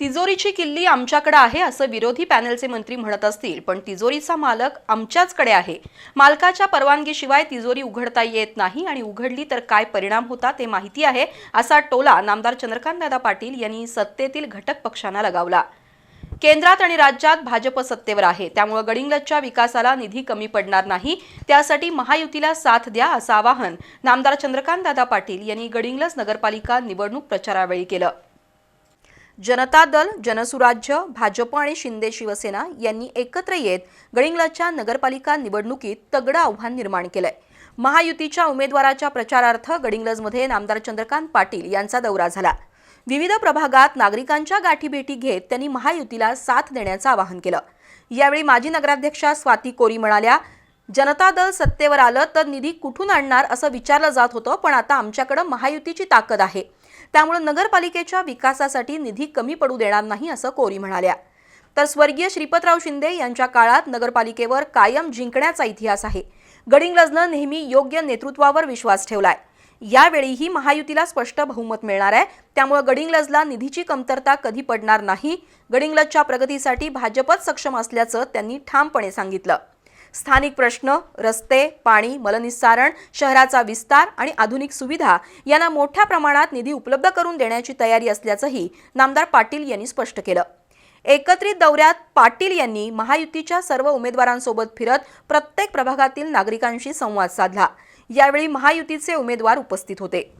तिजोरीची किल्ली आमच्याकडे आहे असं विरोधी पॅनलचे मंत्री म्हणत असतील पण तिजोरीचा मालक आमच्याचकडे आहे. मालकाच्या परवानगीशिवाय तिजोरी उघडता येत नाही आणि उघडली तर काय परिणाम होता ते माहिती आहे असा टोला नामदार चंद्रकांतदादा पाटील यांनी सत्तेतील घटक पक्षांना लगावला. केंद्रात आणि राज्यात भाजप सत्तेवर आहे त्यामुळे गडिंगलजच्या विकासाला निधी कमी पडणार नाही त्यासाठी महायुतीला साथ द्या असं आवाहन नामदार चंद्रकांतदादा पाटील यांनी गडिंगलज नगरपालिका निवडणूक प्रचारावेळी केलं. जनता दल जनसुराज्य भाजप आणि शिंदे शिवसेना यांनी एकत्र येत गडिंग्लजच्या नगरपालिका निवडणुकीत तगडं आव्हान निर्माण केलंय. महायुतीच्या उमेदवाराच्या प्रचारार्थ गडिंग्लजमध्ये नामदार चंद्रकांत पाटील यांचा दौरा झाला. विविध प्रभागात नागरिकांच्या गाठीभेटी घेत त्यांनी महायुतीला साथ देण्याचं आवाहन केलं. यावेळी माजी नगराध्यक्षा स्वाती कोरी म्हणाल्या जनता दल सत्तेवर आलं तर निधी कुठून आणणार असं विचारलं जात होतं पण आता आमच्याकडं महायुतीची ताकद आहे. त्यामुळे नगरपालिकेच्या विकासासाठी निधी कमी पडू देणार नाही असं कोरी म्हणाल्या. तर स्वर्गीय श्रीपतराव शिंदे यांच्या काळात नगरपालिकेवर कायम जिंकण्याचा इतिहास आहे. गडिंग्लजनं नेहमी योग्य नेतृत्वावर विश्वास ठेवलाय. यावेळीही महायुतीला स्पष्ट बहुमत मिळणार आहे. त्यामुळे गडिंग्लजला निधीची कमतरता कधी पडणार नाही. गडिंग्लजच्या प्रगतीसाठी भाजपच सक्षम असल्याचं त्यांनी ठामपणे सांगितलं. स्थानिक प्रश्न रस्ते पाणी मलनिस्सारण शहराचा विस्तार आणि आधुनिक सुविधा यांना मोठ्या प्रमाणात निधी उपलब्ध करून देण्याची तयारी असल्याचंही नामदार पाटील यांनी स्पष्ट केलं. एकत्रित दौऱ्यात पाटील यांनी महायुतीच्या सर्व उमेदवारांसोबत फिरत प्रत्येक प्रभागातील नागरिकांशी संवाद साधला. यावेळी महायुतीचे उमेदवार उपस्थित होते.